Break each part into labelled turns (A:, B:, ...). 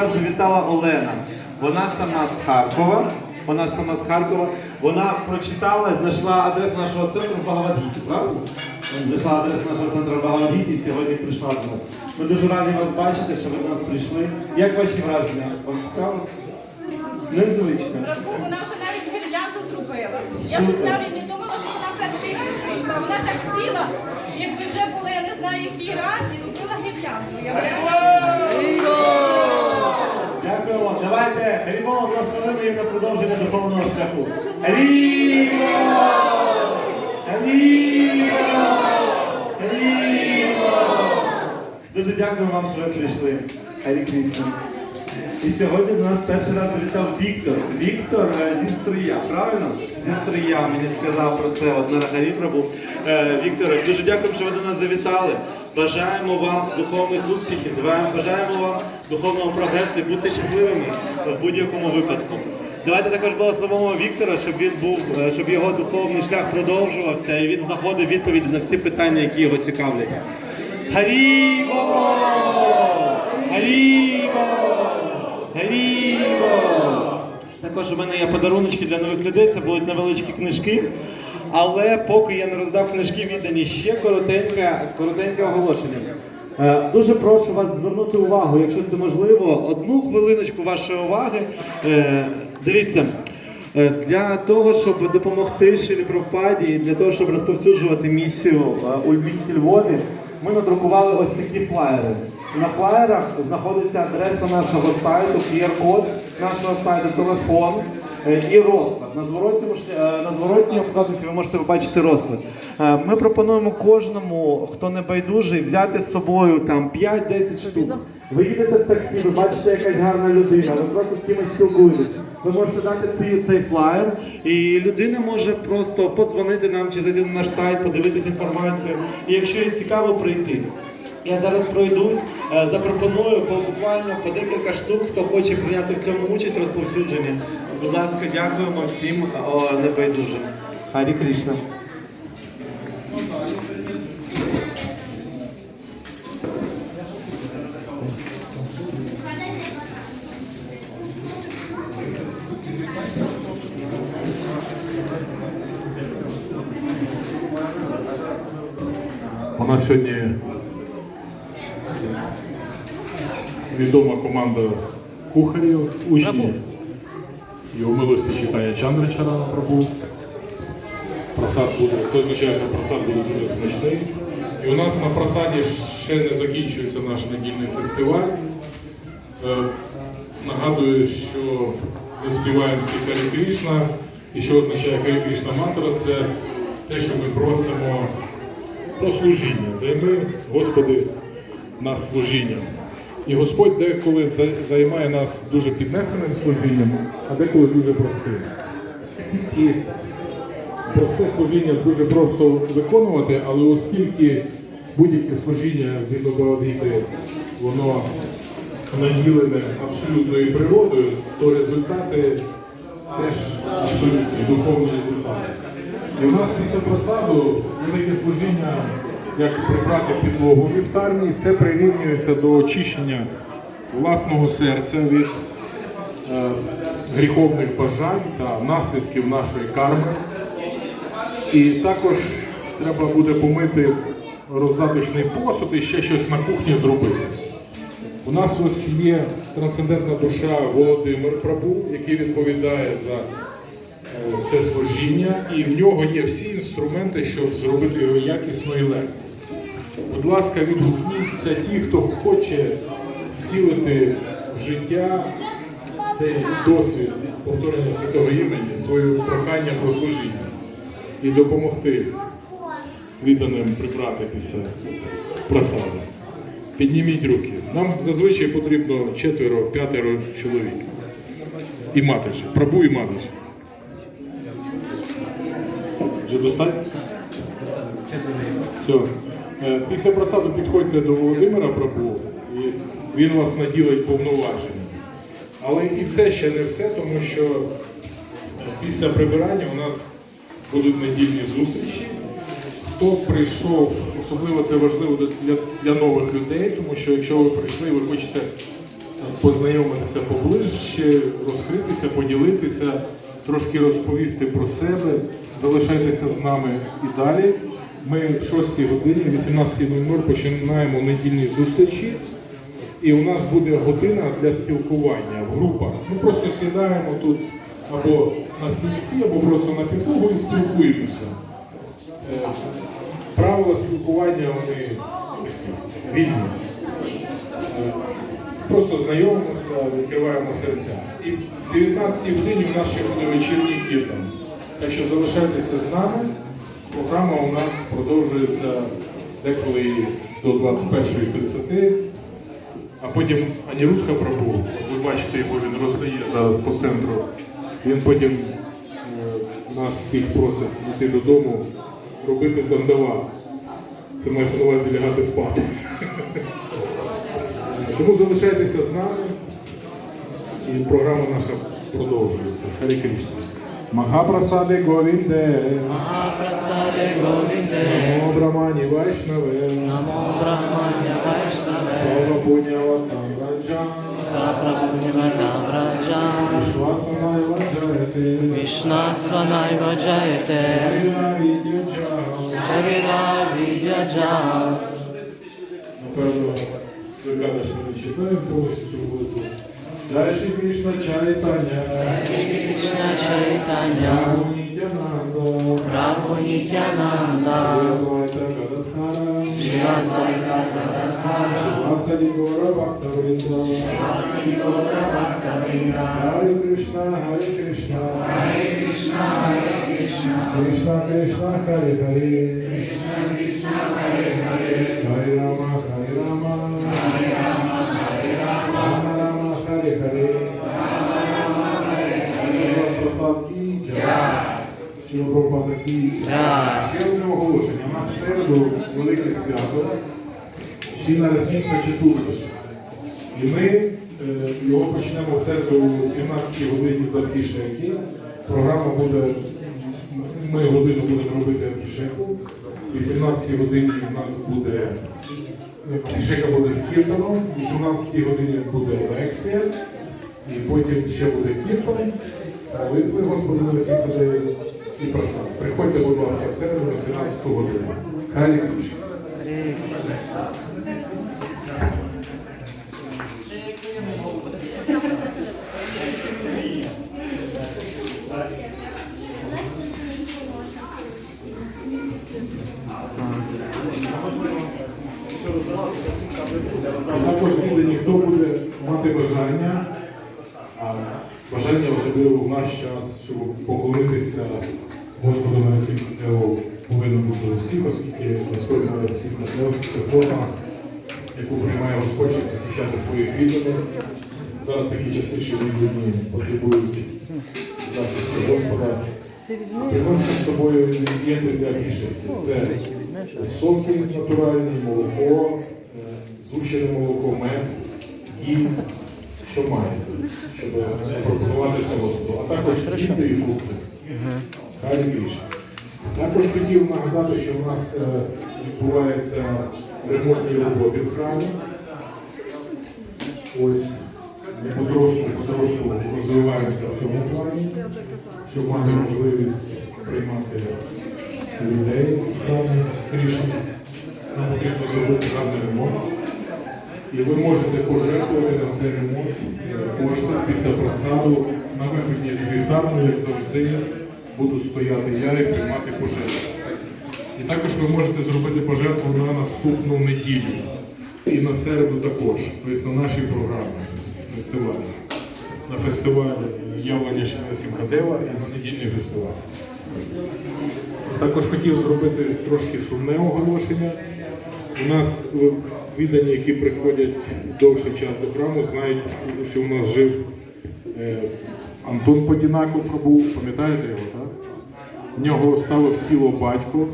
A: раз завітала Олена. Вона сама з Харкова. Вона сама з Харкова. Вона прочитала, знайшла адресу нашого центру в Багаватгіті, правда? Знайшла адресу нашого центру в Багаватгіті і сьогодні прийшла до нас. Ми дуже раді вас бачити, що ви до нас прийшли. Як ваші враження? Вам цікаво? Незвично.
B: Вона вже навіть гірлянду зробила. Я щось навіть не думала, що вона перший раз прийшла. Вона так сіла, як ви вже були, я не знаю, який раз, і робила гірлянду. Я
A: Дякуємо. Давайте Гарібол благословимо на продовження духовного шляху. Гарібо! Гарібо! Гарібо! Дуже дякую вам, що ви прийшли. Гарі Крішна. І сьогодні до нас перший раз завітав Віктор. Віктор е, зі Стрия, правильно? Зі Стрия мені сказав про це. От на Гарі пробув. Е, Вікторе, дуже дякую, що ви до нас завітали. Бажаємо вам духовних успіхів, бажаємо вам духовного прогресу бути щасливими в будь-якому випадку. Давайте також благословимо Віктора, щоб він був, е, щоб його духовний шлях продовжувався і він знаходив відповіді на всі питання, які його цікавлять. Гаріво! Гаріво! Гаріво! Також у мене є подаруночки для нових людей, це будуть невеличкі книжки. Але поки я не роздав книжки, віддані ще коротеньке, коротеньке оголошення. Е, Дуже прошу вас звернути увагу, якщо це можливо, одну хвилиночку вашої уваги. Е, Дивіться, е, для того, щоб допомогти Шилі Прабхупаді і для того, щоб розповсюджувати місію у місті Львові, ми надрукували ось такі флаєри. На флаєрах знаходиться адреса нашого сайту, QR-код нашого сайту, телефон і розклад. На зворотньому е, на зворотній обкладинці ви можете побачити розклад. Е, Ми пропонуємо кожному, хто не байдужий, взяти з собою там 5-10 штук. Ви їдете в таксі, ви бачите якась гарна людина, ви просто кимось спілкуєтесь. Ви можете дати цей, цей флаєр, і людина може просто подзвонити нам чи зайти на наш сайт, подивитися інформацію. І якщо їй цікаво прийти. Я зараз пройдусь, е, запропоную по буквально по декілька штук, хто хоче прийняти в цьому участь розповсюдження. Будь ласка, дякуємо всім небайдужим. Харі Кришна.
C: У нас сьогодні відома команда кухарів, учні. Його милості читає Чандра Чарана Прабу. Просад буде, це означає, що просад буде дуже смачний. І у нас на просаді ще не закінчується наш недільний фестиваль. Е, Нагадую, що ми співаємо всі Харі Кришна. І що означає Харі Кришна мантра, це те, що ми просимо про служіння. Займи, Господи, нас служінням. І Господь деколи займає нас дуже піднесеним служінням, а деколи дуже простим. І просте служіння дуже просто виконувати, але оскільки будь-яке служіння згідно Богодгіти, воно наділене абсолютною природою, то результати теж абсолютні, духовні результати. І у нас після просаду велике служіння, як прибрати підлогу в вівтарні, це прирівнюється до очищення власного серця від е, гріховних бажань та наслідків нашої карми. І також треба буде помити роздаточний посуд і ще щось на кухні зробити. У нас ось є трансцендентна душа Володимир Прабу, який відповідає за е, це служіння, і в нього є всі інструменти, щоб зробити його якісно і легко. Будь ласка, відгукніться ті, хто хоче втілити життя цей досвід повторення святого імені, своє прохання про служіння і допомогти відданим прибрати після просади. Підніміть руки. Нам зазвичай потрібно четверо, п'ятеро чоловік. І матичі. Прабу і матичі. Вже достатньо? Все. Е, Після просаду підходьте до Володимира Прабу, і він вас наділить повноваження. Але і це ще не все, тому що після прибирання у нас будуть недільні зустрічі. Хто прийшов, особливо це важливо для, для нових людей, тому що якщо ви прийшли, ви хочете познайомитися поближче, розкритися, поділитися, трошки розповісти про себе. Залишайтеся з нами і далі. Ми в 6 годині, 18.00 починаємо недільні зустрічі. І у нас буде година для спілкування в групах. Ми просто сідаємо тут або на стільці, або просто на підлогу і спілкуємося. Е, Правила спілкування вони вільні. Е, Просто знайомимося, відкриваємо серця. І в 19 годині у нас ще буде вечірній кіртан. Так що залишайтеся з нами. Програма у нас продовжується деколи до 21.30. А потім Анірудка Прабу, ви бачите, його він роздає зараз по центру. Він потім е, нас всіх просить йти додому, робити дандава. Це мається на увазі лягати спати. Тому залишайтеся з нами. І програма наша продовжується. Харі Кришна. Махапрасаде Говінде.
D: Mahaprasade Govinde,
C: Намо Брамані Вайшнаве.
D: Namo Brahmanya Vaishnave,
C: Слава Пуняватам Раджа.
D: Saprabhunyavata Vraja,
C: Вишвасанай Ваджаяте.
D: Vishnasvanaiva Jayate,
C: Віра Відяджа.
D: Sharira Vidyaja,
C: Напевно, ви кажете, що не читаємо повністю цю молитву. Джай Шрі Кришна Чайтаня.
D: Krishna Chaitanya,
C: Нітянанда.
D: Prabhu Nityananda,
C: Адвайта Гададхара.
D: Srivasada Gadadhara,
C: Васаді Гора Бхактавринда.
D: Bhaktavinda,
C: Харе Кришна, Харе Кришна. Кришна Кришна, Харе Харе. Харе Рама, Харе Шива Прабхупада Ще одне оголошення. У нас середу велике свято. Шіна Расінка Четурдиш. І ми е, його почнемо в середу о 17 годині з Артішеки. Програма буде, ми годину будемо робити Артішеку. О 18 годині у нас буде Артішека буде з Кіртаном, о 18 годині буде лекція, і потім ще буде Кіртан, молитви Господи на всіх і просад. Приходьте, будь ласка, в середу на 17 годину. Хай
D: Krishna.
C: Також віддані, хто буде мати бажання, а бажання особливо в наш час, щоб поклонитися Господу на всіх Дневу повинно бути у всіх, оскільки Господь на всіх Днев це форма, яку приймає Господь, щоб захищати своїх відданих. Зараз такі часи, що віддані потребують захисту Господа. Приносимо з собою інгредієнти для кишки. Це соки натуральні, молоко, е, згущене молоко, мед, гіль, що маєте, щоб запропонувати це Господу. А також квіти і фрукти. Харі Кришна. Також хотів нагадати, що у нас е, відбуваються ремонтні роботи в храмі. Ось ми потрошку, потрошку розвиваємося в цьому плані, щоб мати можливість приймати людей в храмі Кришни. Нам потрібно зробити гарний ремонт. І ви можете пожертвувати на цей ремонт е, кошти після просаду на виході з вівтарну, як завжди, буду стояти я і приймати пожертву. І також ви можете зробити пожертву на наступну неділю. І на середу також, тобто на нашій програмі фестивалі. На фестивалі явлення Шенесім Кадева і на недільний фестиваль. Також хотів зробити трошки сумне оголошення. У нас е, віддані, які приходять довший час до храму, знають, що у нас жив е, Антон Подінаков пробув, пам'ятаєте його, так? В нього ставив тіло батько.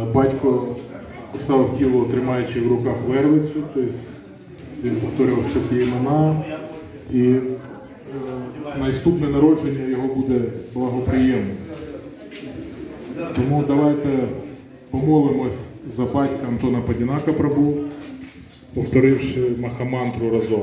C: Е, Батько поставив тіло, тримаючи в руках вервицю, тобто він повторював святі імена. І е, наступне народження його буде благоприємним. Тому давайте помолимось за батька Антона Подінака Прабу повторивши махамантру разом.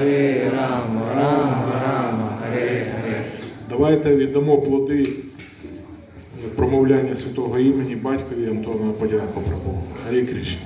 C: Рама, Рама Рама, Харе Харе. Давайте віддамо плоди промовляння святого імені батькові Антона Подяко Прабу. Харі Кришна.